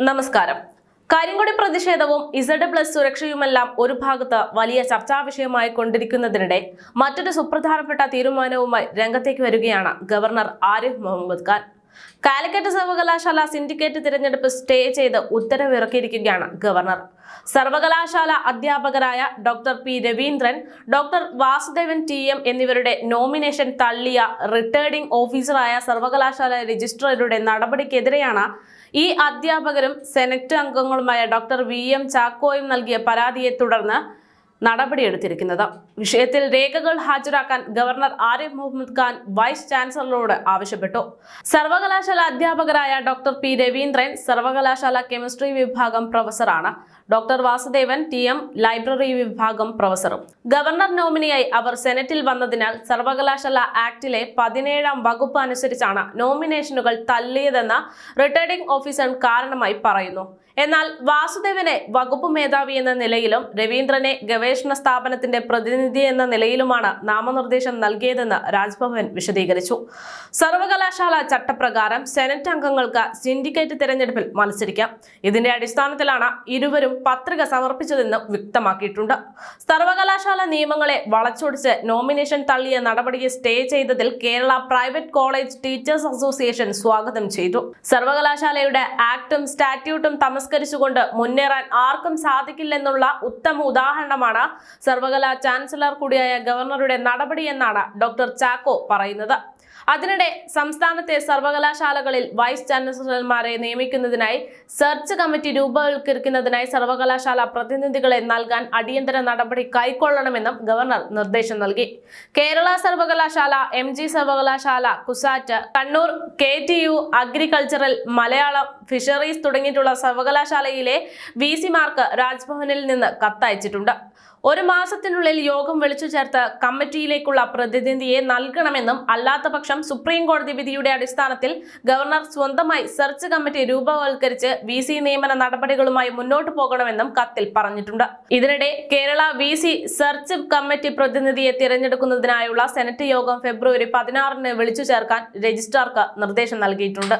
നമസ്കാരം. കരിങ്കൊടി പ്രതിഷേധവും ഇസഡ് പ്ലസ് സുരക്ഷയുമെല്ലാം ഒരു ഭാഗത്ത് വലിയ ചർച്ചാ വിഷയമായി കൊണ്ടിരിക്കുന്നതിനിടെ മറ്റൊരു സുപ്രധാനപ്പെട്ട തീരുമാനവുമായി രംഗത്തേക്ക് വരികയാണ് ഗവർണർ ആരിഫ് മുഹമ്മദ് ഖാൻ. കാലിക്കറ്റ് സർവകലാശാല സിൻഡിക്കേറ്റ് തിരഞ്ഞെടുപ്പ് സ്റ്റേ ചെയ്ത് ഉത്തരവിറക്കിയിരിക്കുകയാണ് ഗവർണർ. സർവകലാശാല അധ്യാപകരായ doctor P Raveendran doctor Vasudevan T M എന്നിവരുടെ നോമിനേഷൻ തള്ളിയ റിട്ടേർഡിംഗ് ഓഫീസറായ സർവകലാശാല രജിസ്ട്രാറുടെ നടപടിക്കെതിരെയാണ് ഈ അധ്യാപകരും സെനറ്റ് അംഗങ്ങളുമായ ഡോക്ടർ വി എം ചാക്കോയും നൽകിയ പരാതിയെ തുടർന്ന് നടപടിയെടുത്തിരിക്കുന്നത്. വിഷയത്തിൽ രേഖകൾ ഹാജരാക്കാൻ ഗവർണർ ആരിഫ് മുഹമ്മദ് ഖാൻ വൈസ് ചാൻസലറോട് ആവശ്യപ്പെട്ടു. സർവകലാശാല അധ്യാപകരായ ഡോക്ടർ പി രവീന്ദ്രൻ സർവകലാശാല കെമിസ്ട്രി വിഭാഗം പ്രൊഫസറാണ്. Doctor Vasudevan T M library വിഭാഗം പ്രൊഫസറും. ഗവർണർ നോമിനിയായി അവർ സെനറ്റിൽ വന്നതിനാൽ സർവകലാശാല ആക്ടിലെ പതിനേഴാം വകുപ്പ് അനുസരിച്ചാണ് നോമിനേഷനുകൾ തള്ളിയതെന്ന് റിട്ടേണിംഗ് ഓഫീസർ കാരണമായി പറയുന്നു. എന്നാൽ വാസുദേവനെ വകുപ്പ് മേധാവി എന്ന നിലയിലും രവീന്ദ്രനെ ഗവേഷണ സ്ഥാപനത്തിന്റെ പ്രതിനിധി എന്ന നിലയിലുമാണ് നാമനിർദ്ദേശം നൽകിയതെന്ന് രാജ്ഭവൻ വിശദീകരിച്ചു. സർവകലാശാല ചട്ടപ്രകാരം സെനറ്റ് അംഗങ്ങൾക്ക് സിൻഡിക്കേറ്റ് തിരഞ്ഞെടുപ്പിൽ മത്സരിക്കാം. ഇതിന്റെ അടിസ്ഥാനത്തിലാണ് ഇരുവരും പത്രിക സമർപ്പിച്ചതെന്ന് വ്യക്തമാക്കിയിട്ടുണ്ട്. സർവകലാശാല നിയമങ്ങളെ വളച്ചൊടിച്ച് നോമിനേഷൻ തള്ളിയ നടപടിയെ സ്റ്റേ ചെയ്തതിൽ Kerala private college teachers association സ്വാഗതം ചെയ്തു. സർവകലാശാലയുടെ ആക്ടും സ്റ്റാറ്റ്യൂട്ടും തമസ്കരിച്ചുകൊണ്ട് മുന്നേറാൻ ആർക്കും സാധിക്കില്ലെന്നുള്ള ഉത്തമ ഉദാഹരണമാണ് സർവകലാ ചാൻസലർ കൂടിയായ ഗവർണറുടെ നടപടിയെന്നാണ് ഡോക്ടർ ചാക്കോ പറയുന്നത്. അതിനിടെ സംസ്ഥാനത്തെ സർവകലാശാലകളിൽ വൈസ് ചാൻസലർമാരെ നിയമിക്കുന്നതിനായി സെർച്ച് കമ്മിറ്റി രൂപവൽക്കരിക്കുന്നതിനായി സർവകലാശാല പ്രതിനിധികളെ നൽകാൻ അടിയന്തര നടപടി കൈക്കൊള്ളണമെന്നും ഗവർണർ നിർദ്ദേശം നൽകി. കേരള സർവകലാശാല എം ജി സർവകലാശാല CUSAT Kannur K T U agricultural Malayalam fisheries തുടങ്ങിയിട്ടുള്ള സർവകലാശാലയിലെ വി സിമാർക്ക് രാജ്ഭവനിൽ നിന്ന് കത്തയച്ചിട്ടുണ്ട്. ഒരു മാസത്തിനുള്ളിൽ യോഗം വിളിച്ചു ചേർത്ത് കമ്മിറ്റിയിലേക്കുള്ള പ്രതിനിധിയെ നൽകണമെന്നും അല്ലാത്ത പക്ഷം സുപ്രീം കോടതി വിധിയുടെ അടിസ്ഥാനത്തിൽ ഗവർണർ സ്വന്തമായി സെർച്ച് കമ്മിറ്റി രൂപവൽക്കരിച്ച് വി സി നിയമന നടപടികളുമായി മുന്നോട്ടു പോകണമെന്നും കത്തിൽ പറഞ്ഞിട്ടുണ്ട്. ഇതിനിടെ Kerala V C search committee പ്രതിനിധിയെ തിരഞ്ഞെടുക്കുന്നതിനായുള്ള സെനറ്റ് യോഗം ഫെബ്രുവരി പതിനാറിന് വിളിച്ചു ചേർക്കാൻ രജിസ്ട്രാർക്ക് നിർദ്ദേശം നൽകിയിട്ടുണ്ട്.